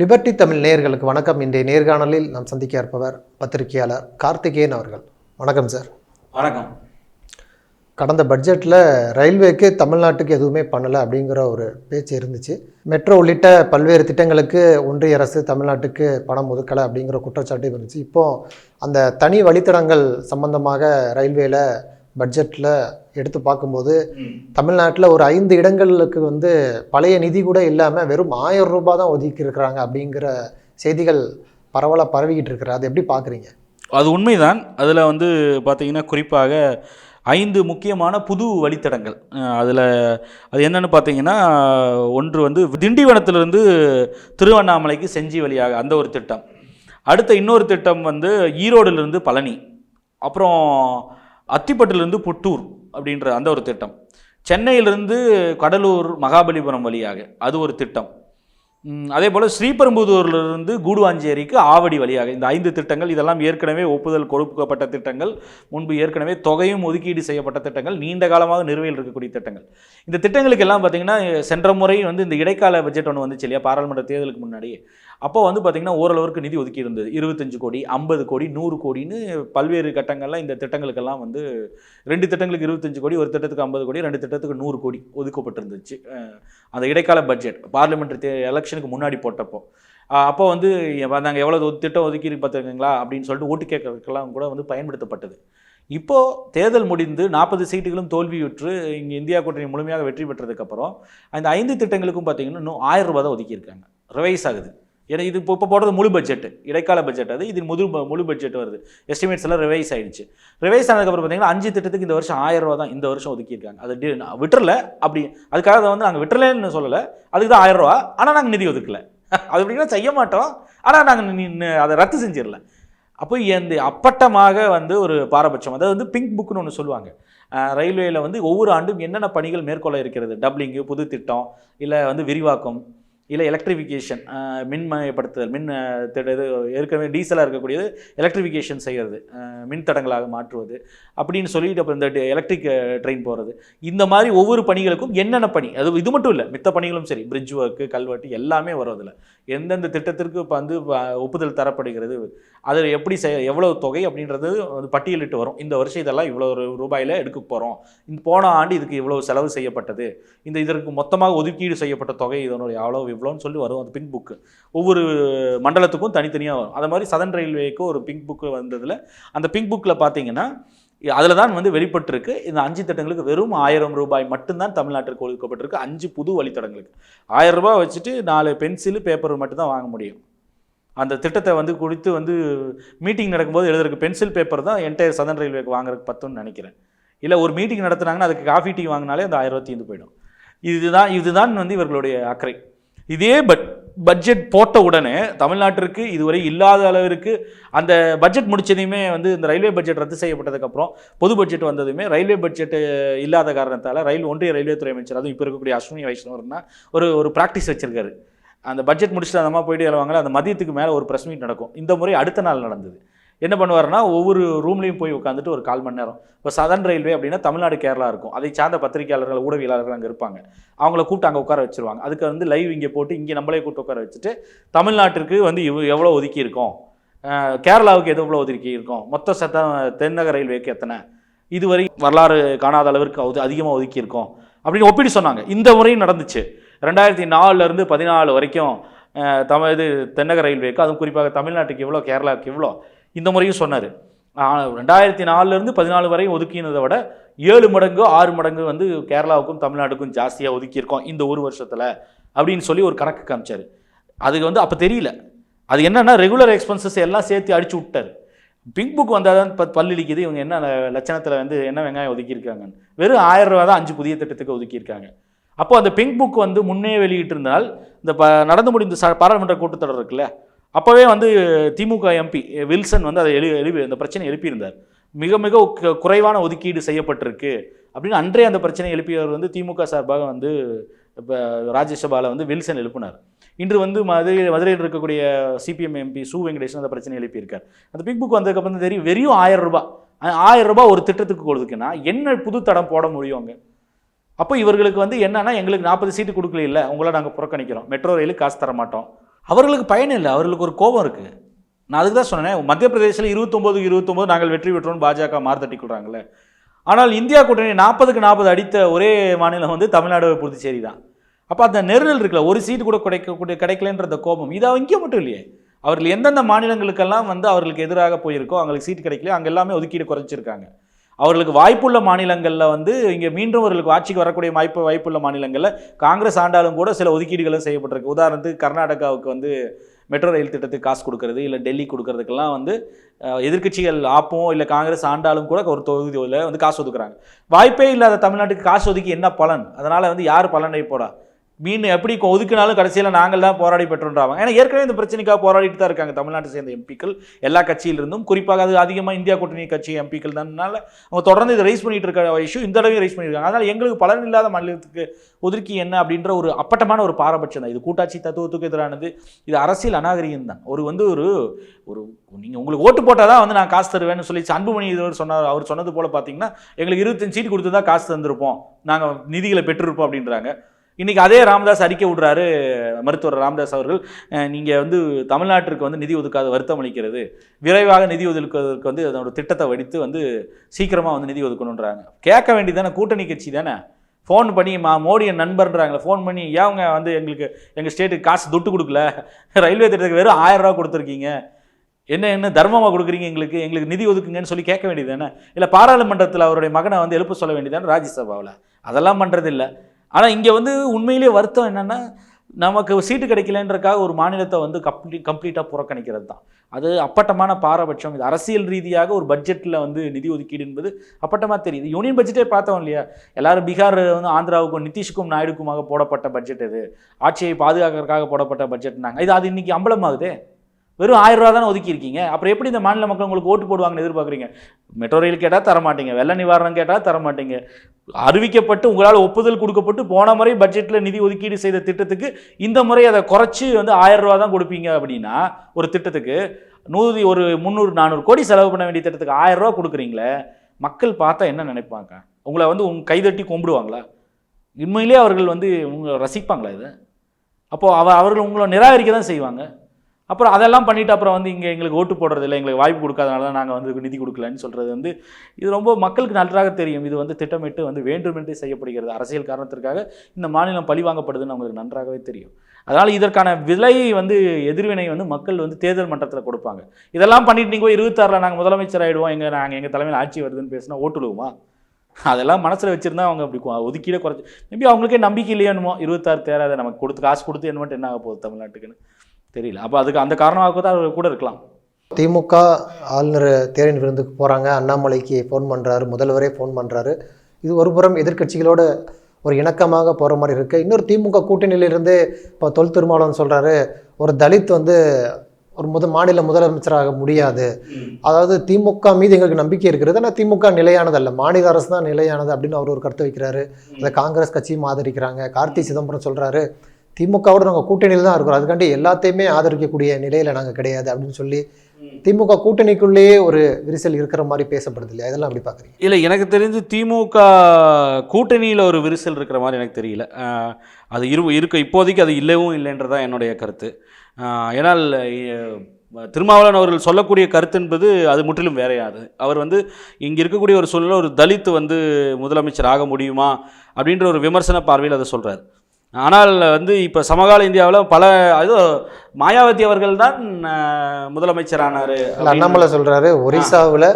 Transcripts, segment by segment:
Liberty Tamil நேயர்களுக்கு வணக்கம். இன்றைய நேர்காணலில் நாம் சந்திக்க இருப்பவர் பத்திரிகையாளர் கார்த்திகேயன் அவர்கள். வணக்கம் சார் வணக்கம். கடந்த பட்ஜெட்டில் ரயில்வேக்கு தமிழ்நாட்டுக்கு எதுவுமே பண்ணலை அப்படிங்கிற ஒரு பேச்சு இருந்துச்சு. மெட்ரோ உள்ளிட்ட பல்வேறு திட்டங்களுக்கு ஒன்றிய அரசு தமிழ்நாட்டுக்கு பணம் ஒதுக்கலை அப்படிங்கிற குற்றச்சாட்டு இருந்துச்சு. இப்போ அந்த தனி வழித்தடங்கள் சம்பந்தமாக ரயில்வேல பட்ஜெட்டில் எடுத்து பார்க்கும்போது தமிழ்நாட்டில் ஒரு ஐந்து இடங்களுக்கு வந்து பழைய நிதி கூட இல்லாமல் வெறும் ஆயிரம் ரூபாய் தான் ஒதுக்கி இருக்கிறாங்க அப்படிங்கிற செய்திகள் பரவலாக பரவிக்கிட்டு இருக்கிற அது எப்படி பார்க்குறீங்க? அது உண்மைதான். அதில் வந்து பார்த்தீங்கன்னா குறிப்பாக ஐந்து முக்கியமான புது வழித்தடங்கள். அதில் அது என்னென்னு பார்த்தீங்கன்னா ஒன்று வந்து திண்டிவனத்திலிருந்து திருவண்ணாமலைக்கு செஞ்சி வழியாக அந்த ஒரு திட்டம். அடுத்த இன்னொரு திட்டம் வந்து ஈரோடுலேருந்து பழனி. அப்புறம் அத்திப்பட்டிலிருந்து புட்டூர் அப்படின்ற அந்த ஒரு திட்டம். சென்னையிலிருந்து கடலூர் மகாபலிபுரம் வழியாக அது ஒரு திட்டம். அதே போல் ஸ்ரீபெரும்புதூர்லேருந்து கூடுவாஞ்சேரிக்கு ஆவடி வழியாக இந்த ஐந்து திட்டங்கள் இதெல்லாம் ஏற்கனவே ஒப்புதல் கொடுக்கப்பட்ட திட்டங்கள் முன்பு ஏற்கனவே தொகையும் ஒதுக்கீடு செய்யப்பட்ட திட்டங்கள் நீண்ட காலமாக நிறுவையில் இருக்கக்கூடிய திட்டங்கள். இந்த திட்டங்களுக்கு எல்லாம் பார்த்தீங்கன்னா சென்ற முறை வந்து இந்த இடைக்கால பட்ஜெட் ஒன்று வந்துச்சு இல்லையா? பாராளுமன்ற தேர்தலுக்கு முன்னாடி அப்போ வந்து பார்த்திங்கன்னா ஓரளவுக்கு நிதி ஒதுக்கி இருந்தது. இருபத்தஞ்சு கோடி ஐம்பது கோடி நூறு கோடின்னு பல்வேறு கட்டங்களில் இந்த திட்டங்களுக்கெல்லாம் வந்து ரெண்டு திட்டங்களுக்கு இருபத்தஞ்சு கோடி ஒரு திட்டத்துக்கு ஐம்பது கோடி ரெண்டு திட்டத்துக்கு நூறு கோடி ஒதுக்கப்பட்டிருந்துச்சு. அந்த இடைக்கால பட்ஜெட் பார்லிமெண்ட் தே எலெக்ஷனுக்கு முன்னாடி போட்டப்போ. அப்போ வந்து நாங்கள் எவ்வளோ திட்டம் ஒதுக்கி பார்த்துருக்கீங்களா அப்படின்னு சொல்லிட்டு ஓட்டு கேட்கறதுக்கெல்லாம் கூட வந்து பயன்படுத்தப்பட்டது. இப்போது தேர்தல் முடிந்து நாற்பது சீட்டுகளும் தோல்வியுற்று இங்கே இந்தியா கூட்டணி முழுமையாக வெற்றி பெற்றதுக்கப்புறம் அந்த ஐந்து திட்டங்களுக்கும் பார்த்தீங்கன்னா இன்னும் ஆயிரம் ரூபா தான் ஒதுக்கியிருக்காங்க ரிவைஸ் ஆகுது. ஏன்னா இது இப்போ இப்போ போடுறது முழு பட்ஜெட் இடைக்கால பட்ஜெட் அது இது முழு முழு பட்ஜெட் வருது. எஸ்டிமேட்ஸ் எல்லாம் ரிவைஸ் ஆயிடுச்சு. ரிவைஸ் ஆனதுக்கப்புறம் பார்த்தீங்கன்னா அஞ்சு திட்டத்துக்கு இந்த வருஷம் ஆயிரம் ரூபா தான் இந்த வருஷம் ஒதுக்கியிருக்காங்க அது நான் விட்டுறல அப்படி அதுக்காக அதை வந்து நாங்கள் விட்டுறலன்னு சொல்லலை. அதுக்கு தான் ஆயிரம் ரூபா ஆனால் நாங்கள் நிதி ஒதுக்கல. அது அப்படின்னா செய்ய மாட்டோம். ஆனால் நாங்கள் அதை ரத்து செஞ்சிடல. அப்போ இந்த அப்பட்டமாக வந்து ஒரு பாரபட்சம். அதாவது வந்து பிங்க் புக்னு ஒன்று சொல்லுவாங்க. ரயில்வேயில் வந்து ஒவ்வொரு ஆண்டும் என்னென்ன பணிகள் மேற்கொள்ள இருக்கிறது? டப்ளிங்கு புது திட்டம் இல்லை வந்து விரிவாக்கம். இல்லை எலக்ட்ரிஃபிகேஷன் மின்மயப்படுத்துதல் மின் இது ஏற்கனவே டீசலாக இருக்கக்கூடியது எலக்ட்ரிஃபிகேஷன் செய்கிறது மின் தடங்களாக மாற்றுவது அப்படின்னு சொல்லிட்டு அப்புறம் இந்த எலக்ட்ரிக் ட்ரெயின் போகிறது இந்த மாதிரி ஒவ்வொரு பணிகளுக்கும் என்னென்ன பணி? அது இது மட்டும் இல்லை மித்த பணிகளும் சரி பிரிட்ஜ் ஒர்க்கு கல்வெட்டு எல்லாமே வரும் அதில். எந்தெந்த திட்டத்திற்கு இப்போ வந்து ஒப்புதல் தரப்படுகிறது அதில் எப்படி செய் எவ்வளோ தொகை அப்படின்றது வந்து பட்டியலிட்டு வரும். இந்த வருஷம் இதெல்லாம் இவ்வளோ ரூபாயில் எடுக்க போகிறோம் இந்த போன ஆண்டு இதுக்கு இவ்வளோ செலவு செய்யப்பட்டது. இந்த இதற்கு மொத்தமாக ஒதுக்கீடு செய்யப்பட்ட தொகை இதனுடைய அவ்வளோ இவ்வளோன்னு சொல்லி வரும். அந்த பிங்க் புக்கு. ஒவ்வொரு மண்டலத்துக்கும் தனித்தனியாக வரும். அது மாதிரி சதன் ரயில்வேக்கு ஒரு பிங்க் புக்கு வந்ததில் அந்த பிங்க் புக்கில் பார்த்தீங்கன்னா அதில் தான் வந்து வெளிப்பட்டிருக்கு. இந்த அஞ்சு திட்டங்களுக்கு வெறும் ஆயிரம் ரூபாய் மட்டும்தான் தமிழ்நாட்டிற்கு ஒதுக்கப்பட்டிருக்கு. அஞ்சு புது வழித்தடங்களுக்கு. ஆயிரம் ரூபாய் வச்சுட்டு நாலு பென்சிலு பேப்பர் மட்டும்தான் வாங்க முடியும். அந்த திட்டத்தை வந்து குறித்து வந்து மீட்டிங் நடக்கும்போது எழுதுறதுக்கு பென்சில் பேப்பர் தான் என்டையர் சதன் ரயில்வேக்கு வாங்குறதுக்கு பத்துன்னு நினைக்கிறேன். இல்லை ஒரு மீட்டிங் நடத்துனாங்கன்னா அதுக்கு காஃபி டீ வாங்கினாலே அந்த ஆயிரம் ஐந்து தீர்ந்து போயிடும். இதுதான் இதுதான் வந்து இவர்களுடைய அக்கறை. இதே பட் பட்ஜெட் போட்ட உடனே தமிழ்நாட்டிற்கு இதுவரை இல்லாத அளவிற்கு அந்த பட்ஜெட் முடிச்சதையுமே வந்து இந்த ரயில்வே பட்ஜெட் ரத்து செய்யப்பட்டதுக்கப்புறம் பொது பட்ஜெட் வந்ததுமே ரயில்வே பட்ஜெட் இல்லாத காரணத்தால் ரயில் ஒன்றிய ரயில்வே துறை அமைச்சர் அதுவும் இப்போ இருக்கக்கூடிய அஸ்வினி வைஷ்ணவர்னா ஒரு ஒரு ப்ராக்டிஸ் வச்சிருக்காரு. அந்த பட்ஜெட் முடிச்சுட்டு அந்த அம்மா போயிட்டு வருவாங்களே அந்த மதியத்துக்கு மேலே ஒரு ப்ரெஸ் மீட் நடக்கும். இந்த முறை அடுத்த நாள் நடந்தது. என்ன பண்ணுவார்னா ஒவ்வொரு ரூம்லையும் போய் உட்காந்துட்டு ஒரு கால் மணி நேரம். இப்போ சதன் ரயில்வே அப்படின்னா தமிழ்நாடு கேரளா இருக்கும். அதை சார்ந்த பத்திரிகையாளர்கள் ஊடகவியலாளர்கள் அங்கே இருப்பாங்க. அவங்கள கூப்பிட்டு அங்கே உட்கார வச்சிருவாங்க. அதுக்கு வந்து லைவ் இங்கே போட்டு இங்கே நம்மளே கூப்பிட்டு உட்கார வச்சுட்டு தமிழ்நாட்டிற்கு வந்து இவ் எவ்வளோ ஒதுக்கி இருக்கோம்? கேரளாவுக்கு எது எவ்வளோ ஒதுக்கி இருக்கோம்? மொத்த சத்த தென்னக ரயில்வேக்கு எத்தனை? இதுவரை வரலாறு காணாத அளவிற்கு அது அதிகமாக ஒதுக்கி இருக்கோம். அப்படின்னு ஒப்பிட்டு சொன்னாங்க. இந்த முறையும் நடந்துச்சு. ரெண்டாயிரத்தி நாலுலேருந்து பதினாலு வரைக்கும் தமிழ் இது தென்னக ரயில்வேக்கு அதுவும் குறிப்பாக தமிழ்நாட்டுக்கு எவ்வளோ கேரளாவுக்கு எவ்வளோ இந்த முறையும் சொன்னார். ரெண்டாயிரத்தி நாலுலேருந்து பதினாலு வரை ஒதுக்கினதை விட ஏழு மடங்கு ஆறு மடங்கு வந்து கேரளாவுக்கும் தமிழ்நாடுக்கும் ஜாஸ்தியாக ஒதுக்கியிருக்கோம் இந்த ஒரு வருஷத்தில் அப்படின்னு சொல்லி ஒரு கணக்கு காமிச்சார். அதுக்கு வந்து அப்போ தெரியல. அது என்னென்னா ரெகுலர் எக்ஸ்பென்சஸ் எல்லாம் சேர்த்து அடிச்சு விட்டார். பிங்க் புக் வந்தால் தான் ப- பல்லிழிக்குது இவங்க என்ன லட்சணத்தில் வந்து என்ன வெங்காயம் ஒதுக்கியிருக்காங்கன்னு. வெறும் ஆயிரம் ரூபா தான் அஞ்சு புதிய திட்டத்துக்கு ஒதுக்கியிருக்காங்க. அப்போது அந்த பிங்க் புக் வந்து முன்னே வெளியிட்டிருந்தால் இந்த ப நடந்து முடிந்த ச பாராளுமன்ற கூட்டத்தொடர் இருக்குல்ல அப்போவே வந்து திமுக எம்பி வில்சன் வந்து அதை எழு எழுப்பி அந்த பிரச்சனை எழுப்பியிருந்தார். மிக மிக குறைவான ஒதுக்கீடு செய்யப்பட்டிருக்கு அப்படின்னு அன்றே அந்த பிரச்சனை எழுப்பியவர் வந்து திமுக சார்பாக வந்து இப்போ ராஜ்யசபாவில் வந்து வில்சன் எழுப்பினார். இன்று வந்து மதுரை மதுரையில் இருக்கக்கூடிய சிபிஎம் எம்பி சு வெங்கடேசன் அந்த பிரச்சனை எழுப்பியிருக்கார். அந்த பிக் புக் வந்ததுக்கப்புறம் தான் தெரியும் வெறும் ஆயிரம் ரூபாய். ஆயிரம் ரூபாய் ஒரு திட்டத்துக்கு கொடுக்குன்னா என்ன புது தடம் போட முடியும் அங்கே? அப்போ இவர்களுக்கு வந்து என்னன்னா எங்களுக்கு நாற்பது சீட்டு கொடுக்கல இல்லை உங்களை நாங்கள் புறக்கணிக்கிறோம். மெட்ரோ ரயிலுக்கு காசு தர மாட்டோம் அவர்களுக்கு பயன் இல்லை அவர்களுக்கு ஒரு கோபம் இருக்குது நான் அதுக்கு தான் சொன்னேன் மத்திய பிரதேசத்தில் இருபத்தொம்போது இருபத்தொம்போது நாங்கள் வெற்றி பெற்றோம்னு பாஜக மார்த்தட்டி கொள்கிறாங்களே ஆனால் இந்தியா கூட்டணி நாற்பதுக்கு நாற்பது அடித்த ஒரே மாநிலம் வந்து தமிழ்நாடு புதுச்சேரி தான். அப்போ அந்த நெருடல் இருக்குல்ல ஒரு சீட்டு கூட கிடைக்க கிடைக்கலன்ற கோபம் இது இங்கே மட்டும் இல்லையே. அவர்கள் எந்தெந்த மாநிலங்களுக்கெல்லாம் வந்து அவர்களுக்கு எதிராக போயிருக்கோ அவங்களுக்கு சீட் கிடைக்கல அங்கே எல்லாமே ஒதுக்கீடு குறைச்சிருக்காங்க. அவர்களுக்கு வாய்ப்புள்ள மாநிலங்களில் வந்து இங்கே மீண்டும் அவர்களுக்கு ஆட்சிக்கு வரக்கூடிய வாய்ப்பு வாய்ப்புள்ள மாநிலங்களில் காங்கிரஸ் ஆண்டாலும் கூட சில ஒதுக்கீடுகளும் செய்யப்பட்டிருக்கு. உதாரணத்துக்கு கர்நாடகாவுக்கு வந்து மெட்ரோ ரயில் திட்டத்துக்கு காசு கொடுக்கறது இல்லை டெல்லி கொடுக்கறதுக்கெல்லாம் வந்து எதிர்கட்சிகள் எதிர்க்கட்சிகள் ஆப்போம் இல்லை காங்கிரஸ் ஆண்டாலும் கூட ஒரு தொகுதியில் வந்து காசு ஒதுக்குறாங்க. வாய்ப்பே இல்லாத தமிழ்நாட்டுக்கு காசு ஒதுக்கி என்ன பலன்? அதனால் வந்து யார் பலனை போடா? மீன் எப்படி கொ- கடைசியில் நாங்கள் தான் போராடி பெற்றோன்றாங்க ஏன்னா ஏற்கனவே இந்த பிரச்சனைக்காக போராடிட்டு தான் இருக்காங்க. தமிழ்நாட்டை சேர்ந்த எம்பிக்கள் எல்லா கட்சியிலிருந்தும். குறிப்பாக அது அதிகமாக இந்தியா கூட்டணி கட்சி எம்பிக்கள் தான்னால அவங்க தொடர்ந்து இதை ரைஸ் பண்ணிட்டு இருக்க இஷ்யூ இந்த தடவையும் ரைஸ் பண்ணியிருக்காங்க அதனால் எங்களுக்கு பலன் இல்லாத மாநிலத்துக்கு ஒதுக்கி என்ன அப்படின்ற ஒரு அப்பட்டமான ஒரு பாரபட்சம் தான். இது கூட்டாட்சி தத்துவத்துக்கு எதிரானது. இது அரசியல் அநாகரிகம் தான். ஒரு வந்து ஒரு ஒரு நீங்கள் உங்களுக்கு ஓட்டு போட்டால் தான் வந்து நான் காசு தருவேன்னு சொல்லி அன்புமணி இதோடு சொன்னார். அவர் சொன்னது போல் பார்த்தீங்கன்னா எங்களுக்கு இருபத்தஞ்சு சீட் கொடுத்து தான் காசு தந்திருப்போம். நாங்கள் நிதிகளை பெற்றிருப்போம் அப்படின்றாங்க. இன்றைக்கி அதே ராமதாஸ் அறிக்கை விடுறாரு மருத்துவர் ராமதாஸ் அவர்கள். நீங்கள் வந்து தமிழ்நாட்டிற்கு வந்து நிதி ஒதுக்காத வருத்தம் அளிக்கிறது. விரைவாக நிதி ஒதுக்குவதற்கு வந்து அதோட திட்டத்தை வடித்து வந்து சீக்கிரமாக வந்து நிதி ஒதுக்கணுன்றாங்க கேட்க வேண்டியதானே கூட்டணி கட்சி தானே? ஃபோன் பண்ணி மா மோடியை நண்பர்ன்றாங்களே ஃபோன் பண்ணி ஏங்க வந்து எங்களுக்கு எங்கள் ஸ்டேட்டுக்கு காசு துட்டு கொடுக்கல? ரயில்வே திட்டத்துக்கு வெறும் ஆயிரம் ரூபா கொடுத்துருக்கீங்க. என்ன என்ன தர்மமாக கொடுக்குறீங்க எங்களுக்கு? எங்களுக்கு நிதி ஒதுக்குங்கன்னு சொல்லி கேட்க வேண்டியது தானே? இல்லை பாராளுமன்றத்தில் அவருடைய மகனை வந்து எழுப்ப சொல்ல வேண்டியதானே ராஜ்யசபாவில்? அதெல்லாம் பண்ணுறது இல்லை ஆனால் இங்கே வந்து உண்மையிலேயே வருத்தம் என்னென்னா நமக்கு சீட்டு கிடைக்கலன்றக்காக ஒரு மாநிலத்தை வந்து கம்ப்ளீட் கம்ப்ளீட்டாக புறக்கணிக்கிறது தான் அது அப்பட்டமான பாரபட்சம். இது அரசியல் ரீதியாக ஒரு பட்ஜெட்டில் வந்து நிதி ஒதுக்கீடு என்பது அப்பட்டமாக தெரியுது. யூனியன் பட்ஜெட்டே பார்த்தோம் இல்லையா? எல்லாரும் பீகார் வந்து ஆந்திராவுக்கும் நிதிஷுக்கும் நாயுடுக்குமாக போடப்பட்ட பட்ஜெட் இது. ஆட்சியை பாதுகாக்கிறதுக்காக போடப்பட்ட பட்ஜெட்னாங்க இது அது இன்றைக்கி அம்பலமாகுதே. வெறும் ஆயிரம் ரூபா தானே ஒதுக்கியிருக்கீங்க. அப்புறம் எப்படி இந்த மாநில மக்கள் உங்களுக்கு ஓட்டு போடுவாங்கன்னு எதிர்பார்க்குறீங்க? மெட்ரோ ரயில் கேட்டால் தர மாட்டீங்க. வெள்ள நிவாரணம் கேட்டால் தர மாட்டீங்க. அறிவிக்கப்பட்டு உங்களால் ஒப்புதல் கொடுக்கப்பட்டு போன முறை பட்ஜெட்டில் நிதி ஒதுக்கீடு செய்த திட்டத்துக்கு இந்த முறை அதை குறைச்சி வந்து ஆயிரம் ரூபா தான் கொடுப்பீங்க அப்படின்னா ஒரு திட்டத்துக்கு நூறு ஒரு முந்நூறு நானூறு கோடி செலவு பண்ண வேண்டிய திட்டத்துக்கு ஆயிரம் ரூபா கொடுக்குறீங்களே மக்கள் பார்த்தா என்ன நினைப்பாங்க? உங்களை வந்து உங்க கைதட்டி கும்பிடுவாங்களா? உண்மையிலேயே அவர்கள் வந்து உங்களை ரசிப்பாங்களா இதை? அப்போது அவ அவர்கள் உங்களை நிராகரிக்க தான் செய்வாங்க. அப்புறம் அதெல்லாம் பண்ணிவிட்டு அப்புறம் வந்து இங்கே எங்களுக்கு ஓட்டு போடுறதில்ல எங்களுக்கு வாய்ப்பு கொடுக்காதனால தான் நாங்கள் வந்து நிதி கொடுக்கலன்னு சொல்கிறது வந்து இது ரொம்ப மக்களுக்கு நன்றாக தெரியும். இது வந்து திட்டமிட்டு வந்து வேண்டுமென்றே செய்யப்படுகிறது. அரசியல் காரணத்திற்காக இந்த மாநிலம் பழி வாங்கப்படுதுன்னு அவங்களுக்கு நன்றாகவே தெரியும். அதனால் இதற்கான விலை வந்து எதிர்வினை வந்து மக்கள் வந்து தேர்தல் மன்றத்தில் கொடுப்பாங்க. இதெல்லாம் பண்ணிட்டு நீங்கள் போய் இருபத்தாறில் நாங்கள் முதலமைச்சர் ஆகிடுவோம் எங்கள் நாங்கள் எங்கள் தலைமையில் ஆட்சி வருதுன்னு பேசினா ஓட்டுழுவுமா அதெல்லாம் மனசில் வச்சுருந்தா அவங்க அப்படி ஒதுக்கீடே குறைச்சி மேபி அவங்களுக்கே நம்பிக்கை இல்லையோ இருபத்தாறு தேராத நமக்கு கொடுத்து காசு கொடுத்து என்ன மட்டும் என்ன ஆக போகுது தமிழ்நாட்டுக்குன்னு. தெரியல. அப்போ அதுக்கு அந்த காரணமாக தான் அவர் கூட இருக்கலாம். திமுக ஆளுநர் தேரின் விருந்துக்கு போகிறாங்க அண்ணாமலைக்கு ஃபோன் பண்ணுறாரு முதல்வரே ஃபோன் பண்ணுறாரு இது ஒருபுறம் புறம் ஒரு இணக்கமாக போகிற மாதிரி இருக்குது இன்னொரு திமுக கூட்டணியிலிருந்து இப்போ தொல் திருமாவளவன் சொல்கிறாரு ஒரு தலித் வந்து ஒரு முத மாநில முதலமைச்சராக முடியாது. அதாவது திமுக மீது எங்களுக்கு நம்பிக்கை இருக்கிறது. ஆனால் திமுக நிலையானதல்ல. மாநில அரசு தான் நிலையானது அப்படின்னு அவர் ஒரு கருத்து வைக்கிறாரு. அதை காங்கிரஸ் கட்சியும் ஆதரிக்கிறாங்க. கார்த்தி சிதம்பரம் சொல்கிறாரு திமுகவோட நாங்கள் கூட்டணியில் தான் இருக்கிறோம். அதுக்காண்டி எல்லாத்தையுமே ஆதரிக்கக்கூடிய நிலையில் நாங்கள் கிடையாது அப்படின்னு சொல்லி திமுக கூட்டணிக்குள்ளேயே ஒரு விரிசல் இருக்கிற மாதிரி பேசப்படுது இல்லையா? அதெல்லாம் அப்படி பார்க்குறீங்க இல்லை எனக்கு தெரிஞ்சு திமுக கூட்டணியில் ஒரு விரிசல் இருக்கிற மாதிரி எனக்கு தெரியல. அது இரு இருக்க. இப்போதைக்கு அது இல்லவும் இல்லைன்றதான் என்னுடைய கருத்து. அஹ், திருமாவளவன் அவர்கள் சொல்லக்கூடிய கருத்து என்பது அது முற்றிலும் வேறையாது. அவர் வந்து இங்கே இருக்கக்கூடிய ஒரு சூழலில் ஒரு தலித் வந்து முதலமைச்சர் ஆக முடியுமா அப்படின்ற ஒரு விமர்சன பார்வையில் அதை சொல்கிறார் ஆனால் வந்து இப்போ சமகால இந்தியாவில் பல அது மாயாவதி அவர்கள் தான் முதலமைச்சரானார் அண்ணாமலை சொல்றாரு ஒரிசாவில்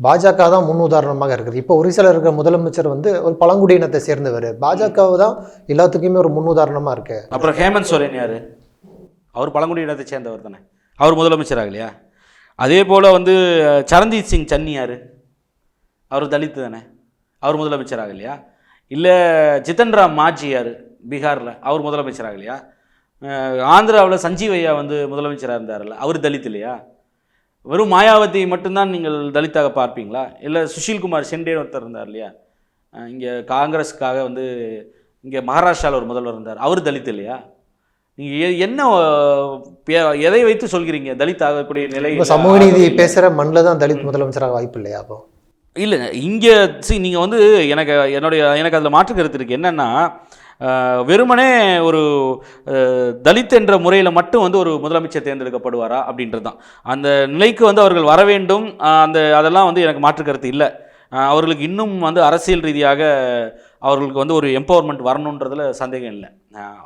பாஜக தான் முன் உதாரணமாக இருக்குது. இப்போ ஒரிசால இருக்கிற முதலமைச்சர் வந்து ஒரு பழங்குடியினத்தை சேர்ந்தவர். பாஜக தான் எல்லாத்துக்குமே ஒரு முன் உதாரணமாக இருக்கு. அப்புறம் ஹேமந்த் சோரன் யார்? அவர் பழங்குடி இனத்தை சேர்ந்தவர் தானே. அவர் முதலமைச்சர் ஆகலையா அதே போல் வந்து சரண்ஜீத் சிங் சன்னி யார்? அவர் தலித்து தானே. அவர் முதலமைச்சர் ஆகலையா இல்லை ஜித்தன் ராம் மாஜி யார்? பீகாரில். அவர் முதலமைச்சராக இல்லையா? ஆந்திராவில் சஞ்சீவையா வந்து முதலமைச்சராக இருந்தார்ல அவர் தலித் இல்லையா? வெறும் மாயாவதி மட்டும்தான் நீங்கள் தலித்தாக பார்ப்பீங்களா? இல்லை சுஷில்குமார் செண்டே ஒருத்தர் இருந்தார் இல்லையா? இங்கே காங்கிரஸுக்காக வந்து இங்கே மகாராஷ்டிராவில் ஒரு முதல்வர் இருந்தார். அவர் தலித் இல்லையா? நீங்கள் என்ன எதை வைத்து சொல்கிறீங்க? தலித் ஆகக்கூடிய நிலை சமூக நீதி பேசுகிற மண்ணில் தான் தலித் முதலமைச்சராக வாய்ப்பு இல்லையா அப்போ? இல்லை இங்கே சி நீங்கள் வந்து எனக்கு என்னுடைய எனக்கு அதில் மாற்று கருத்து இருக்குது என்னென்னா வெறுமனே ஒரு தலித் என்ற முறையில் மட்டும் வந்து ஒரு முதலமைச்சர் தேர்ந்தெடுக்கப்படுவாரா அப்படின்றது தான் அந்த நிலைக்கு வந்து அவர்கள் வர வேண்டும். அந்த அதெல்லாம் வந்து எனக்கு மாற்று கருத்து இல்லை. அவர்களுக்கு இன்னும் வந்து அரசியல் ரீதியாக அவர்களுக்கு வந்து ஒரு எம்பவர்மெண்ட் வரணுன்றதுல சந்தேகம் இல்லை.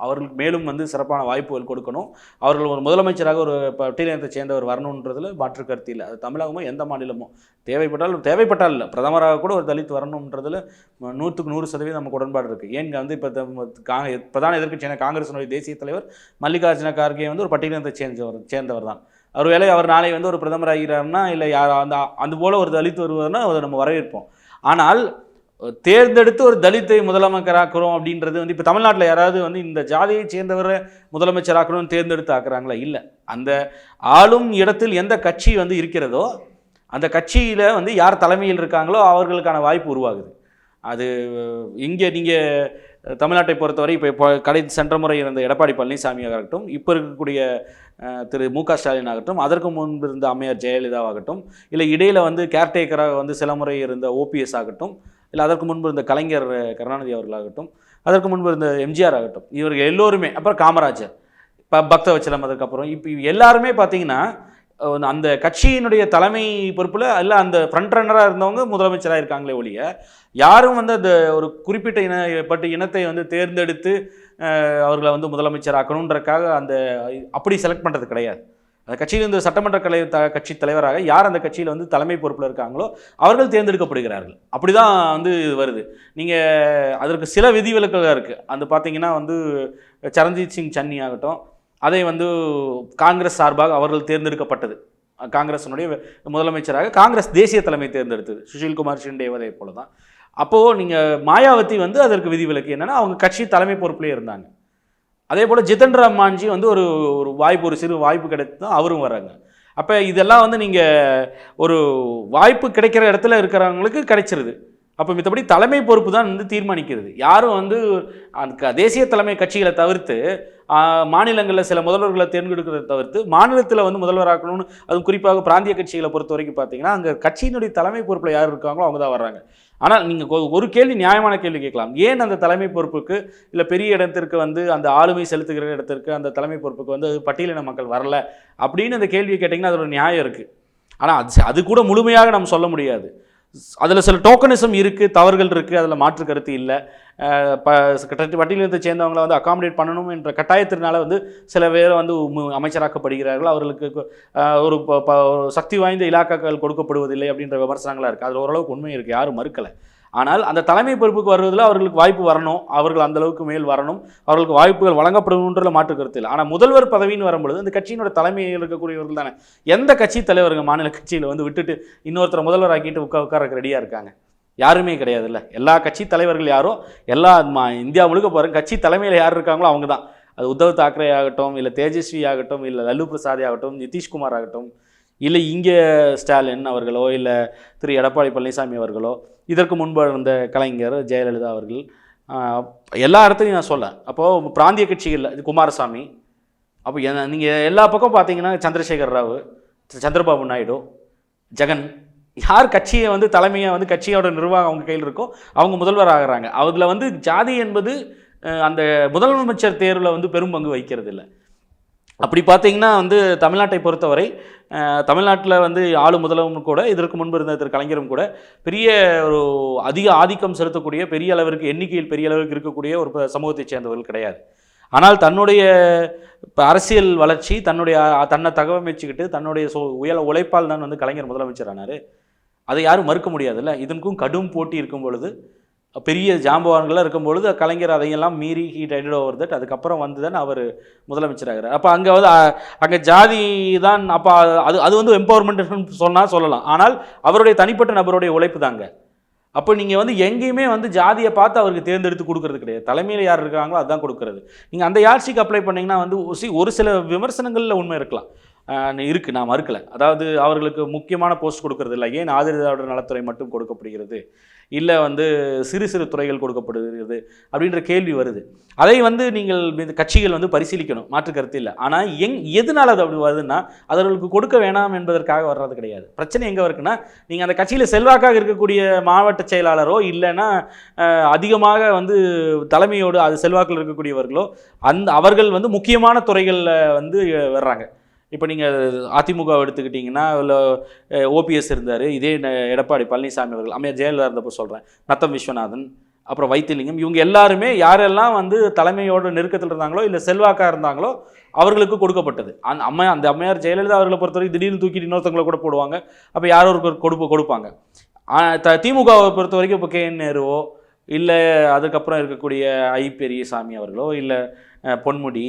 அவர்களுக்கு மேலும் வந்து சிறப்பான வாய்ப்புகள் கொடுக்கணும். அவர்கள் ஒரு முதலமைச்சராக ஒரு பட்டியலினத்தை சேர்ந்தவர் வரணுன்றதுல மாற்று கருத்து இல்லை. அது தமிழகமோ எந்த மாநிலமோ. தேவைப்பட்டால் தேவைப்பட்டால் இல்லை. பிரதமராக கூட ஒரு தலித் வரணுன்றதுல நூற்றுக்கு நூறு சதவீதம் நமக்கு உடன்பாடு இருக்குது ஏங்க வந்து இப்போ கா பிரதான எதிர்க்கட்சியான காங்கிரசினுடைய தேசிய தலைவர் மல்லிகார்ஜுன கார்கே வந்து ஒரு பட்டியலினத்தை சேர்ந்தவர் சேர்ந்தவர் தான். அவர் வேலை அவர் நாளை வந்து ஒரு பிரதமர் ஆகிறார்னா இல்லை யார் அந்த அது போல ஒரு தலித் வருவதுன்னா அதை நம்ம வரவேற்போம். ஆனால் தேர்ந்தெடுத்து ஒரு தலித்தை முதலமைச்சராக்குறோம் அப்படின்றது வந்து இப்போ தமிழ்நாட்டில் யாராவது வந்து இந்த ஜாதியை சேர்ந்தவரை முதலமைச்சராக்கணும்னு தேர்ந்தெடுத்து ஆக்குறாங்களா? இல்லை. அந்த ஆளும் இடத்தில் எந்த கட்சி வந்து இருக்கிறதோ அந்த கட்சியில் வந்து யார் தலைமையில் இருக்காங்களோ அவர்களுக்கான வாய்ப்பு உருவாகுது. அது இங்கே நீங்கள் தமிழ்நாட்டை பொறுத்தவரை இப்போ கடை சென்ற முறை இருந்த எடப்பாடி பழனிசாமியாக ஆகட்டும் இப்போ இருக்கக்கூடிய திரு மு க ஸ்டாலின் ஆகட்டும் அதற்கு முன்பு இருந்த அம்மையார் ஜெயலலிதாவாகட்டும் இல்லை இடையில் வந்து கேர்டேக்கராக வந்து சில முறை இருந்த ஓபிஎஸ் ஆகட்டும் இல்லை அதற்கு முன்பு இருந்த கலைஞர் கருணாநிதி அவர்களாகட்டும் அதற்கு முன்பு இருந்த எம்ஜிஆர் ஆகட்டும் இவர்கள் எல்லோருமே அப்புறம் காமராஜர் இப்போ பக்த வச்சலம் அதுக்கப்புறம் இப்போ எல்லாருமே பார்த்தீங்கன்னா அந்த கட்சியினுடைய தலைமை பொறுப்பில் இல்லை அந்த ஃப்ரண்ட் ரன்னராக இருந்தவங்க முதலமைச்சராக இருக்காங்களே ஒழிய யாரும் வந்து அந்த ஒரு குறிப்பிட்ட இன பட்டு இனத்தை வந்து தேர்ந்தெடுத்து அவர்களை வந்து முதலமைச்சராக்கணுன்றக்காக அந்த அப்படி செலக்ட் பண்ணுறது கிடையாது. அந்த கட்சியிலிருந்து சட்டமன்ற கலை த கட்சி தலைவராக யார் அந்த கட்சியில் வந்து தலைமை பொறுப்பில் இருக்காங்களோ அவர்கள் தேர்ந்தெடுக்கப்படுகிறார்கள். அப்படி தான் வந்து வருது. நீங்கள் அதற்கு சில விதிவிலக்குகள் இருக்குது அந்த பார்த்தீங்கன்னா வந்து சரண்ஜீத் சிங் சன்னி ஆகட்டும் அதை வந்து காங்கிரஸ் சார்பாக அவர்கள் தேர்ந்தெடுக்கப்பட்டது. காங்கிரஸினுடைய முதலமைச்சராக காங்கிரஸ் தேசிய தலைமை தேர்ந்தெடுத்தது. சுஷில்குமார் ஷிண்டே அதே போல தான் அப்போது நீங்கள் மாயாவதி வந்து அதற்கு விதிவிலக்கு என்னென்னா அவங்க கட்சி தலைமை பொறுப்பிலே இருந்தாங்க. அதே போல் ஜிதன் ராம் மாஞ்சி வந்து ஒரு ஒரு வாய்ப்பு ஒரு சிறு வாய்ப்பு கிடைத்து தான் அவரும் வராங்க. அப்போ இதெல்லாம் வந்து நீங்கள் ஒரு வாய்ப்பு கிடைக்கிற இடத்துல இருக்கிறவங்களுக்கு கிடைச்சிருது. அப்போ மித்தபடி தலைமை பொறுப்பு தான் வந்து தீர்மானிக்கிறது. யாரும் வந்து அந்த க- தேசிய தலைமை கட்சிகளை தவிர்த்து மாநிலங்களில் சில முதல்வர்களை தேர்ந்தெடுக்கிறத தவிர்த்து மாநிலத்தில் வந்து முதல்வராக்கணும்னு அதுவும் குறிப்பாக பிராந்திய கட்சிகளை பொறுத்த வரைக்கும் பார்த்தீங்கன்னா அங்கே கட்சியினுடைய தலைமை பொறுப்பில் யார் இருக்காங்களோ அவங்க தான் வர்றாங்க. ஆனால் நீங்கள் ஒரு கேள்வி நியாயமான கேள்வி கேட்கலாம். ஏன் அந்த தலைமை பொறுப்புக்கு இல்லை பெரிய இடத்திற்கு வந்து அந்த ஆளுமை செலுத்துகிற இடத்திற்கு அந்த தலைமை பொறுப்புக்கு வந்து பட்டியலின மக்கள் வரல அப்படின்னு அந்த கேள்வியை கேட்டிங்கன்னா அதோட நியாயம் இருக்குது ஆனால் அது அது கூட முழுமையாக நம்ம சொல்ல முடியாது. அதில் சில டோக்கனிசம் இருக்குது தவறுகள் இருக்குது அதில் மாற்று கருத்து இல்லை. ப பட்டியலினத்தை சேர்ந்தவங்களை வந்து அகாமடேட் பண்ணணும் என்ற கட்டாயத்தினால வந்து சில பேர் வந்து அமைச்சராக்கப்படுகிறார்கள். அவர்களுக்கு ஒரு ப- ப- ஒரு சக்தி வாய்ந்த இலாக்காக்கள் கொடுக்கப்படுவதில்லை அப்படின்ற விமர்சனங்களாக இருக்குது அதில் ஓரளவுக்கு உண்மை இருக்குது யாரும் மறுக்கலை. ஆனால் அந்த தலைமை பொறுப்புக்கு வருவதில் அவர்களுக்கு வாய்ப்பு வரணும். அவர்கள் அந்த அளவுக்கு மேல் வரணும். அவர்களுக்கு வாய்ப்புகள் வழங்கப்படணுன்றதுல மாற்று கருத்து இல்லை. ஆனால் முதல்வர் பதவின்னு வரும்பொழுது அந்த கட்சியினோட தலைமையில் இருக்கக்கூடியவர்கள் தானே. எந்த கட்சி தலைவருங்க மாநில கட்சியில் வந்து விட்டுட்டு இன்னொருத்தரை முதல்வர் ஆக்கிட்டு உட்கா உட்காரக்கு ரெடியாக இருக்காங்க? யாருமே கிடையாதுல்ல. எல்லா கட்சி தலைவர்கள் யாரோ? எல்லா இந்தியா முழுக்க போகிற கட்சி தலைமையில் யார் இருக்காங்களோ அவங்க தான் அது உத்தவ் தாக்கரே ஆகட்டும் இல்லை தேஜஸ்வி ஆகட்டும் இல்லை லல்லு பிரசாதே ஆகட்டும் நிதிஷ்குமார் ஆகட்டும் இல்லை இங்கே ஸ்டாலின் அவர்களோ இல்லை திரு எடப்பாடி பழனிசாமி அவர்களோ இதற்கு முன்பு இருந்த கலைஞர் ஜெயலலிதா அவர்கள் எல்லா இடத்துலையும் நான் சொல்ல அப்போது பிராந்திய கட்சிகளில் இது குமாரசாமி அப்போ நீங்கள் எல்லா பக்கம் பார்த்தீங்கன்னா சந்திரசேகர் ராவ் சந்திரபாபு நாயுடு ஜெகன் யார் கட்சியை வந்து தலைமையை வந்து கட்சியோட நிர்வாகம் அவங்க கையில் இருக்கோ அவங்க முதல்வர் ஆகிறாங்க. அதில் வந்து ஜாதி என்பது அந்த முதலமைச்சர் தேர்வில் வந்து பெரும் பங்கு வகிக்கிறது இல்லை அப்படி பார்த்தீங்கன்னா வந்து தமிழ்நாட்டை பொறுத்தவரை தமிழ்நாட்டில் வந்து ஆளு முதலவும் கூட இதற்கு முன்பு இருந்த திரு கலைஞரும் கூட பெரிய ஒரு அதிக ஆதிக்கம் செலுத்தக்கூடிய பெரிய அளவிற்கு எண்ணிக்கையில் பெரிய அளவிற்கு இருக்கக்கூடிய ஒரு சமூகத்தைச் சேர்ந்தவர்கள் கிடையாது. ஆனால் தன்னுடைய இப்போ அரசியல் வளர்ச்சி தன்னுடைய தன்னை தகவமைச்சுக்கிட்டு தன்னுடைய சோ உயல உழைப்பால் தான் வந்து கலைஞர் முதலமைச்சர் ஆனார். அதை யாரும் மறுக்க முடியாதுல்ல. இதற்கும் கடும் போட்டி இருக்கும் பொழுது பெரிய ஜாம்பவான்களாக இருக்கும்பொழுது கலைஞர் அதையெல்லாம் மீறி ஹீ டைடட் ஓவர் தட் அதுக்கப்புறம் வந்து தான் அவர் முதலமைச்சராகிறார் அப்போ அங்கே வந்து அங்கே ஜாதி தான் அப்போ அது அது வந்து எம்பவர்மெண்ட்னு சொன்னால் சொல்லலாம். ஆனால் அவருடைய தனிப்பட்ட நபருடைய உழைப்பு தாங்க. அப்போ நீங்கள் வந்து எங்கேயுமே வந்து ஜாதியை பார்த்து அவருக்கு தேர்ந்தெடுத்து கொடுக்கறது கிடையாது. தலைமையில் யார் இருக்காங்களோ அதுதான் கொடுக்கறது. நீங்கள் அந்த யாழ்ச்சிக்கு அப்ளை பண்ணிங்கன்னா வந்து ஒரு சில விமர்சனங்களில் உண்மை இருக்கலாம். இருக்குது நான் மறுக்கலை. அதாவது அவர்களுக்கு முக்கியமான போஸ்ட் கொடுக்கறது இல்லை. ஏன் ஆதரவாளர் நலத்துறை மட்டும் கொடுக்கப்படுகிறது? இல்லை வந்து சிறு சிறு துறைகள் கொடுக்கப்படுகிறது அப்படின்ற கேள்வி வருது. அதை வந்து நீங்கள் இந்த கட்சிகள் வந்து பரிசீலிக்கணும் மாற்று கருத்து இல்லை. ஆனால் எங் எதனால் அது அப்படி வருதுன்னா அவர்களுக்கு கொடுக்க வேணாம் என்பதற்காக வர்றது கிடையாது. பிரச்சனை எங்கே இருக்குன்னா நீங்கள் அந்த கட்சியில் செல்வாக்காக இருக்கக்கூடிய மாவட்ட செயலாளரோ இல்லைன்னா அதிகமாக வந்து தலைமையோடு அது செல்வாக்கில் இருக்கக்கூடியவர்களோ அந்த அவர்கள் வந்து முக்கியமான துறைகளில் வந்து வர்றாங்க. இப்போ நீங்கள் அதிமுக எடுத்துக்கிட்டிங்கன்னா இல்லை ஓபிஎஸ் இருந்தார் இதே ந- எடப்பாடி பழனிசாமி அவர்கள் அம்மையார் ஜெயலலிதா இருந்தப்போ சொல்கிறேன் நத்தம் விஸ்வநாதன் அப்புறம் வைத்திலிங்கம் இவங்க எல்லாருமே யாரெல்லாம் வந்து தலைமையோட நெருக்கத்தில் இருந்தாங்களோ இல்லை செல்வாக்காக இருந்தாங்களோ அவர்களுக்கு கொடுக்கப்பட்டது. அந்த அம்மையா அந்த அம்மையார் ஜெயலலிதா அவர்களை பொறுத்தவரைக்கும் திடீர்னு தூக்கிட்டு இன்னொருத்தவங்களை கூட போடுவாங்க அப்போ யாரோ ஒரு கொடுப்பு கொடுப்பாங்க. த திமுகவை பொறுத்த வரைக்கும் இப்போ கே என் நேருவோ இல்லை அதுக்கப்புறம் இருக்கக்கூடிய ஐ பெரியசாமி அவர்களோ இல்லை பொன்முடி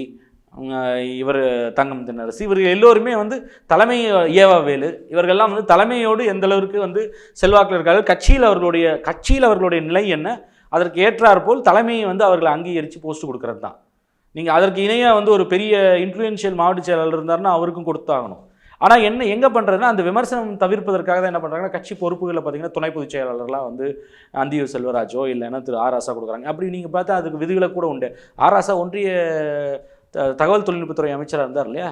இவர் தங்கம் தென்னரசு இவர்கள் எல்லோருமே வந்து தலைமை ஏவா வேலு. இவர்கள்லாம் வந்து தலைமையோடு எந்த அளவுக்கு வந்து செல்வாக்கில் இருக்கார்கள் கட்சியில் அவர்களுடைய கட்சியில் அவர்களுடைய நிலை என்ன அதற்கு ஏற்றாற்போல் தலைமையை வந்து அவர்களை அங்கீகரித்து போஸ்ட் கொடுக்கறது தான். நீங்கள் அதற்கு இணையாக வந்து ஒரு பெரிய இன்ஃப்ளூயன்ஷியல் மாவட்ட செயலாளர் இருந்தாருன்னா அவருக்கும் கொடுத்தாகணும். ஆனால் என்ன எங்கே பண்ணுறதுன்னா அந்த விமர்சனம் தவிர்ப்பதற்காக தான் என்ன பண்ணுறாங்கன்னா கட்சி பொறுப்புகளில் பார்த்தீங்கன்னா துணை பொதுச் செயலாளர்லாம் வந்து அந்தியூர் செல்வராஜோ இல்லைன்னா திரு ஆராசா கொடுக்குறாங்க. அப்படி நீங்கள் பார்த்தா அதுக்கு விதிகளை கூட உண்டு. ஆராசா ஒன்றிய தகவல் தொழில்நுட்பத்துறை அமைச்சராக இருந்தார் இல்லையா?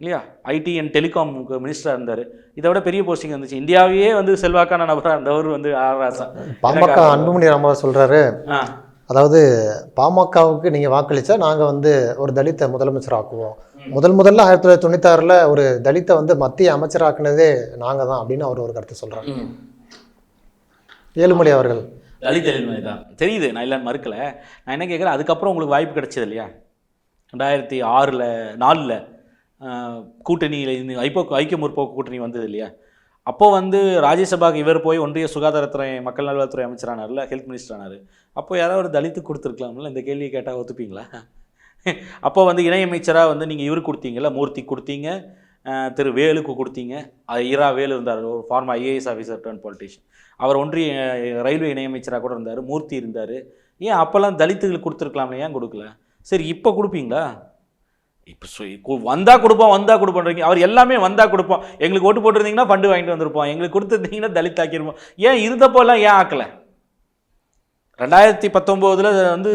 இல்லையா? ஐடி அண்ட் டெலிகாம் மினிஸ்டராக இருந்தார். இதை விட பெரிய போஸ்டிங் இருந்துச்சு இந்தியாவையே வந்து செல்வாக்கான நபராக இருந்தவர் வந்து ஆர் ஆசா பாமக அன்புமணி ராமதாஸ் சொல்றாரு. ஆ. அதாவது பாமகவுக்கு நீங்க வாக்களிச்சா நாங்க வந்து ஒரு தலித்தை முதலமைச்சர் ஆக்குவோம் முதல் முதல்ல ஆயிரத்தி தொள்ளாயிரத்தி தொண்ணூத்தாறுல ஒரு தலித்தை வந்து மத்திய அமைச்சராக்குனதே நாங்க தான் அப்படின்னு அவர் ஒரு கருத்து சொல்றாரு. ம். ஏழுமலை அவர்கள். தலித் தான். தெரியுது நான் இல்லைன்னு மறுக்கல. நான் என்ன கேட்குறேன் அதுக்கப்புறம் உங்களுக்கு வாய்ப்பு கிடைச்சது இல்லையா? ரெண்டாயிரத்தி ஆறில் நாலில் கூட்டணியில் இந்த ஐப்போ ஐக்கிய முற்போக்கு கூட்டணி வந்தது இல்லையா? அப்போ வந்து ராஜ்யசபாக்கு இவர் போய் ஒன்றிய சுகாதாரத்துறை மக்கள் நல்வாழ்வுத்துறை அமைச்சரானார்ல ஹெல்த் மினிஸ்டர் ஆனார். அப்போ யாராவது ஒரு தலித்து கொடுத்துருக்கலாம்ல இந்த கேள்வியை கேட்டால் ஒத்துப்பீங்களா? அப்போ வந்து இணையமைச்சராக வந்து நீங்கள் இவருக்கு கொடுத்தீங்கல்ல மூர்த்தி கொடுத்தீங்க திரு வேலுக்கு கொடுத்தீங்க. ஈரா வேலு இருந்தார் ஒரு former IAS officer turn politician அவர் ஒன்றிய ரயில்வே இணையமைச்சராக கூட இருந்தார் மூர்த்தி இருந்தார். ஏன் அப்போல்லாம் தலித்துகளுக்கு கொடுத்துருக்கலாமே ஏன் கொடுக்கல? சரி இப்போ கொடுப்பீங்களா? இப்போ வந்தா கொடுப்போம் வந்தா கொடுப்போன்றீங்க அவர் எல்லாமே வந்தா கொடுப்போம். எங்களுக்கு ஓட்டு போட்டிருந்தீங்கன்னா ஃபண்டு வாங்கிட்டு வந்திருப்போம். எங்களுக்கு கொடுத்துருந்தீங்கன்னா தலித் ஆக்கியிருப்போம் ஏன் இருந்தப்போலாம் ஏன் ஆக்கலை? ரெண்டாயிரத்தி பத்தொம்போதில் வந்து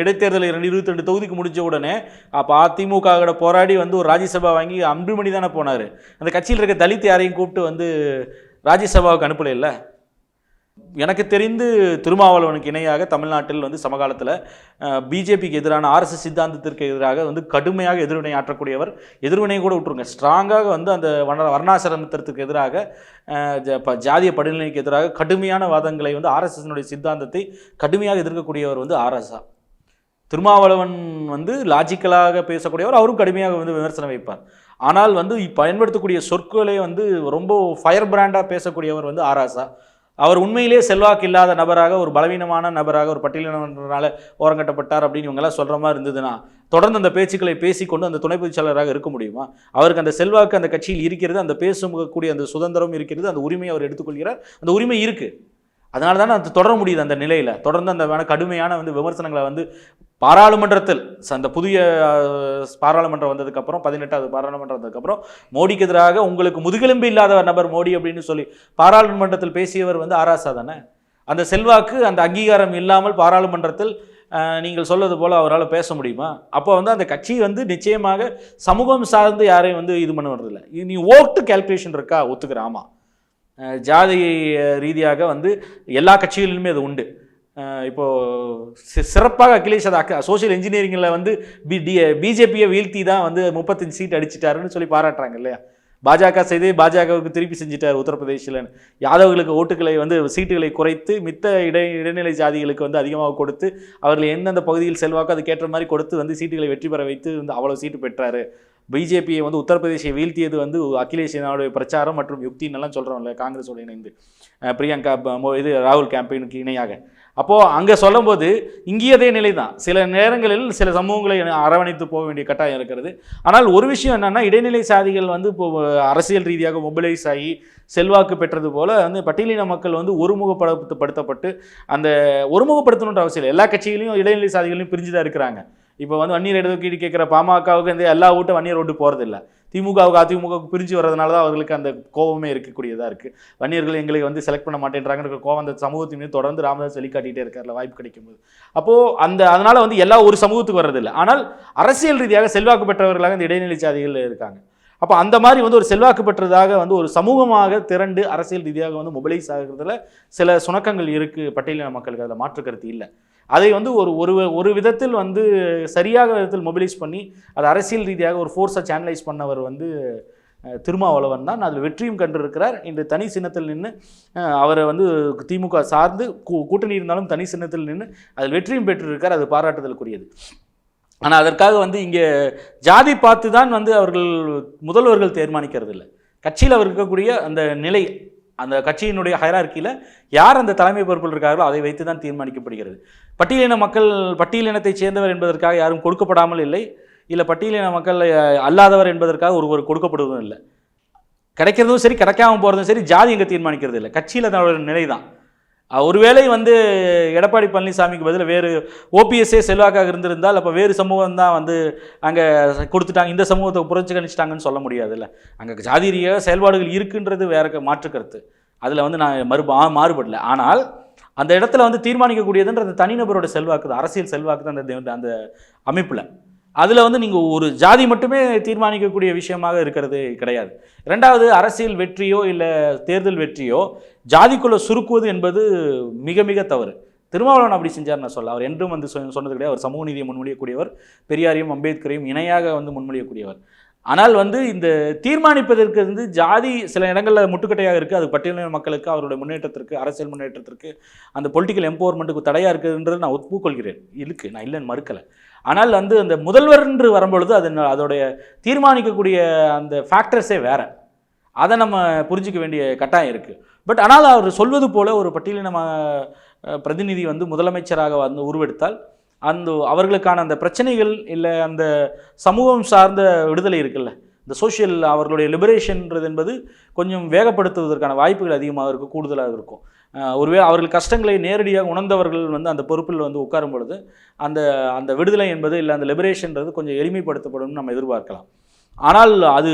இடைத்தேர்தல் ரெண்டு இருபத்தி ரெண்டு தொகுதிக்கு முடிஞ்ச உடனே அப்போ அதிமுக போராடி வந்து ஒரு ராஜ்யசபா வாங்கி அன்புமணி தானே போனார். அந்த கட்சியில் இருக்க தலித் யாரையும் கூப்பிட்டு வந்து ராஜ்யசபாவுக்கு அனுப்பலை இல்லை? எனக்கு தெரிந்து திருமாவளவனுக்கு இணையாக தமிழ்நாட்டில் வந்து சமகாலத்தில் பிஜேபிக்கு எதிரான ஆர்எஸ்எஸ் சித்தாந்தத்திற்கு எதிராக வந்து கடுமையாக எதிர்வினை ஆற்றக்கூடியவர். எதிர்வினை கூட விட்டுருங்க. ஸ்ட்ராங்காக வந்து அந்த வர்ண வர்ணாசிரமத்திற்கு எதிராக ப- ஜாதிய படிநிலைக்கு எதிராக கடுமையான வாதங்களை வந்து ஆர்எஸ்எஸ்னுடைய சித்தாந்தத்தை கடுமையாக எதிர்க்கக்கூடியவர் வந்து ஆர்எஸ்ஆ திருமாவளவன் வந்து லாஜிக்கலாக பேசக்கூடியவர். அவரும் கடுமையாக வந்து விமர்சனம் வைப்பார். ஆனால் வந்து பயன்படுத்தக்கூடிய சொற்களை வந்து ரொம்ப ஃபயர் பிராண்டாக பேசக்கூடியவர் வந்து ஆராசா அவர் உண்மையிலே செல்வாக்கு இல்லாத நபராக ஒரு பலவீனமான நபராக ஒரு பட்டியலினத்தினால ஓரங்கட்டப்பட்டார் அப்படின்னு இவங்கெல்லாம் சொல்கிற மாதிரி இருந்ததுன்னா தொடர்ந்து அந்த பேச்சுக்களை பேசிக்கொண்டு அந்த துணை பொதுச் இருக்க முடியுமா? அவருக்கு அந்த செல்வாக்கு அந்த கட்சியில் இருக்கிறது அந்த பேசக்கூடிய அந்த சுதந்திரம் இருக்கிறது அந்த உரிமையை அவர் எடுத்துக்கொள்கிறார். அந்த உரிமை இருக்குது அதனால தானே அது தொடர முடியுது அந்த நிலையில். தொடர்ந்து அந்த வேணால் கடுமையான வந்து விமர்சனங்களை வந்து பாராளுமன்றத்தில் அந்த புதிய பாராளுமன்றம் வந்ததுக்கப்புறம் பதினெட்டாவது பாராளுமன்றம் வந்ததுக்கப்புறம் மோடிக்கு எதிராக உங்களுக்கு முதுகெலும்பு இல்லாத நபர் மோடி அப்படின்னு சொல்லி பாராளுமன்றத்தில் பேசியவர் வந்து ஆராசா தானே? அந்த செல்வாக்கு அந்த அங்கீகாரம் இல்லாமல் பாராளுமன்றத்தில் நீங்கள் சொல்வது போல் அவரால் பேச முடியுமா? அப்போ வந்து அந்த கட்சி வந்து நிச்சயமாக சமூகம் சார்ந்து யாரையும் வந்து இது பண்ண வர்றதில்லை. இது நீ ஓட்டு கேல்குலேஷன் இருக்கா? ஒத்துக்கிறேன் ஆமாம் ஜாதி ரீதியாக வந்து எல்லா கட்சிகளிலுமே அது உண்டு. இப்போது சிறப்பாக அகிலேஷ் அதை சோஷியல் இன்ஜினியரிங்கில் வந்து பி டி பிஜேபியை வீழ்த்தி தான் வந்து முப்பத்தஞ்சு சீட் அடிச்சிட்டாருன்னு சொல்லி பாராட்டுறாங்க இல்லையா? பாஜக செய்து பாஜகவுக்கு திருப்பி செஞ்சிட்டார் உத்தரப்பிரதேசில் யாதவர்களுக்கு ஓட்டுகளை வந்து சீட்டுகளை குறைத்து மித்த இடை இடைநிலை ஜாதிகளுக்கு வந்து அதிகமாக கொடுத்து அவர்கள் எந்தெந்த பகுதியில் செல்வாக்கோ அதுக்கேற்ற மாதிரி கொடுத்து வந்து சீட்டுகளை வெற்றி பெற வைத்து வந்து அவ்வளோ சீட்டு பெற்றார். பிஜேபியை வந்து உத்தரப்பிரதேசை வீழ்த்தியது வந்து அகிலேஷனுடைய பிரச்சாரம் மற்றும் யுக்தின்னு எல்லாம் சொல்கிறோம்ல காங்கிரஸோட இணைந்து. பிரியங்கா மோ- இது ராகுல் கேம்பெயினுக்கு இணையாக. அப்போது அங்கே சொல்லும்போது இங்கே அதே நிலை தான் சில நேரங்களில் சில சமூகங்களை அரவணைத்து போக வேண்டிய கட்டாயம் இருக்கிறது. ஆனால் ஒரு விஷயம் என்னென்னா இடைநிலை சாதிகள் வந்து இப்போ அரசியல் ரீதியாக மொபிலைஸ் ஆகி செல்வாக்கு பெற்றது போல் வந்து பட்டியலின மக்கள் வந்து ஒருமுகப்படுத்தப்பட்டு அந்த ஒருமுகப்படுத்தணுன்ற அவசியம் இல்லை. எல்லா கட்சிகளையும் இடைநிலை சாதிகளையும் பிரிஞ்சு தான் இருக்கிறாங்க. இப்போ வந்து வன்னியர் இடஒதுக்கீடு கேட்குற பாமகவுக்கு இந்த எல்லா ஓட்டும் வன்னியர் ஓட்டு போகிறதில்ல திமுகவுக்கு அதிமுகவுக்கு பிரிஞ்சு வர்றதுனால தான் அவர்களுக்கு அந்த கோபமே இருக்கக்கூடியதாக இருக்குது வன்னியர்கள் எங்களுக்கு வந்து செலக்ட் பண்ண மாட்டேன்றாங்கிற கோவம் அந்த சமூகத்தின் மீது தொடர்ந்து ராமதாஸ் வெளிக்காட்டிகிட்டே இருக்கார்ல வாய்ப்பு கிடைக்கும்போது. அப்போது அந்த அதனால் வந்து எல்லா ஒரு சமூகத்துக்கு வர்றதில்லை. ஆனால் அரசியல் ரீதியாக செல்வாக்கு பெற்றவர்களாக இந்த இடைநிலை சாதிகள் இருக்காங்க. அப்போ அந்த மாதிரி வந்து ஒரு செல்வாக்கு பெற்றதாக வந்து ஒரு சமூகமாக திரண்டு அரசியல் ரீதியாக வந்து மொபைலைஸ் ஆகிறதுல சில சுணக்கங்கள் இருக்குது பட்டியலின மக்களுக்கு அதில் மாற்று கருத்து இல்லை. அதை வந்து ஒரு ஒரு ஒரு விதத்தில் வந்து சரியாக விதத்தில் மொபிலைஸ் பண்ணி அது அரசியல் ரீதியாக ஒரு ஃபோர்ஸை சேனலைஸ் பண்ணவர் வந்து திருமாவளவன் தான். அதில் வெற்றியும் கண்டிருக்கிறார். இன்று தனி சின்னத்தில் நின்று அவரை வந்து திமுக சார்ந்து கூட்டணி இருந்தாலும் தனி சின்னத்தில் நின்று அதில் வெற்றியும் பெற்றிருக்கார் அது பாராட்டுதலுக்குரியது. ஆனால் அதற்காக வந்து இங்கே ஜாதி பார்த்து தான் வந்து அவர்கள் முதல்வர்கள் தீர்மானிக்கிறது இல்லை கட்சியில் அவர் இருக்கக்கூடிய அந்த நிலை அந்த கட்சியினுடைய ஹைரார்க்கியில் யார் அந்த தலைமை பொறுப்பில் இருக்கார்களோ அதை வைத்து தான் தீர்மானிக்கப்படுகிறது. பட்டியலின மக்கள் பட்டியலினத்தை சேர்ந்தவர் என்பதற்காக யாரும் கொடுக்கப்படாமல் இல்லை. இல்லை பட்டியலின மக்கள் அல்லாதவர் என்பதற்காக ஒருவர் கொடுக்கப்படுவதும் இல்லை. கிடைக்கிறதும் சரி கிடைக்காம போகிறதும் சரி ஜாதி இங்கே தீர்மானிக்கிறது இல்லை கட்சியில் தன்னோட நிலை தான் ஒருவேளை வந்து எடப்பாடி பழனிசாமிக்கு பதில் வேறு ஓபிஎஸ்ஏ செல்வாக்காக இருந்திருந்தால் அப்போ வேறு சமூகம் தான் வந்து அங்கே கொடுத்துட்டாங்க இந்த சமூகத்தை புரட்சிக்கணிச்சிட்டாங்கன்னு சொல்ல முடியாதுல்ல. அங்கே ஜாதி ரீதியாக செயல்பாடுகள் இருக்குன்றது வேற மாற்றுக்கருத்து மாற்று கருத்து. அதில் வந்து நான் மறு மாறுபடலை மாறுபடல. ஆனால் அந்த இடத்துல வந்து தீர்மானிக்கக்கூடியதுன்றது தனிநபரோட செல்வாக்கு தான் அரசியல் செல்வாக்கு தான் அந்த அந்த அமைப்பில். அதில் வந்து நீங்கள் ஒரு ஜாதி மட்டுமே தீர்மானிக்கக்கூடிய விஷயமாக இருக்கிறது கிடையாது. ரெண்டாவது அரசியல் வெற்றியோ இல்லை தேர்தல் வெற்றியோ ஜாதிக்குள்ளே சுருக்குவது என்பது மிக மிக தவறு. திருமாவளவன் அப்படி செஞ்சார் நான் சொல்ல அவர் என்றும் வந்து சொன்னது கிடையாது. அவர் சமூக நீதியை முன்மொழியக்கூடியவர் பெரியாரையும் அம்பேத்கரையும் இணையாக வந்து முன்மொழியக்கூடியவர். ஆனால் வந்து இந்த தீர்மானிப்பதற்கு வந்து ஜாதி சில இடங்களில் முட்டுக்கட்டையாக இருக்குது அது பட்டியலின மக்களுக்கு அவருடைய முன்னேற்றத்திற்கு அரசியல் முன்னேற்றத்திற்கு அந்த பொலிட்டிக்கல் எம்பவர்மெண்ட்டுக்கு தடையாக இருக்குதுன்றது நான் ஒப்புக்கொள்கிறேன். இருக்குது நான் இல்லைன்னு மறுக்கலை. ஆனால் வந்து அந்த முதல்வர் என்று வரும்பொழுது அது அதோடைய தீர்மானிக்கக்கூடிய அந்த ஃபேக்டர்ஸே வேறு. அதை நம்ம புரிஞ்சிக்க வேண்டிய கட்டாயம் இருக்குது பட் ஆனால் அவர் சொல்வது போல ஒரு பட்டியலின பிரதிநிதி வந்து முதலமைச்சராக வந்து உருவெடுத்தால் அந்த அவர்களுக்கான அந்த பிரச்சனைகள் இல்லை அந்த சமூகம் சார்ந்த விடுதலை இருக்குல்ல இந்த சோஷியல் அவர்களுடைய லிபரேஷன்ன்றது என்பது கொஞ்சம் வேகப்படுத்துவதற்கான வாய்ப்புகள் அதிகமாக இருக்கும் கூடுதலாக இருக்கும். ஒருவே ஒருவேளை அவர்கள் கஷ்டங்களை நேரடியாக உணர்ந்தவர்கள் வந்து அந்த பொறுப்பில் வந்து உட்காரும் பொழுது அந்த அந்த விடுதலை என்பது இல்லை அந்த லிபரேஷன்றது கொஞ்சம் எளிமைப்படுத்தப்படும் நம்ம எதிர்பார்க்கலாம். ஆனால் அது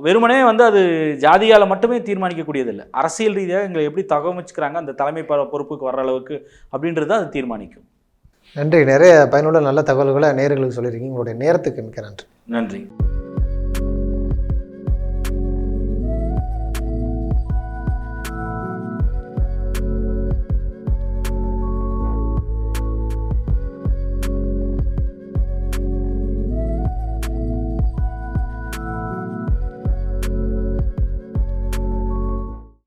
வெறுமனே வந்து அது ஜாதியால் மட்டுமே தீர்மானிக்கக்கூடியதில்லை. அரசியல் ரீதியாக எங்களை எப்படி தகவமைச்சுக்கிறாங்க அந்த தலைமை பொறுப்புக்கு வர்ற அளவுக்கு அப்படின்றது அது தீர்மானிக்கும். நன்றி. நிறைய பயனுள்ள நல்ல தகவல்களை நேயர்களுக்கு சொல்லியிருக்கீங்க. உங்களுடைய நேரத்துக்கு மிக்க நன்றி. நன்றி.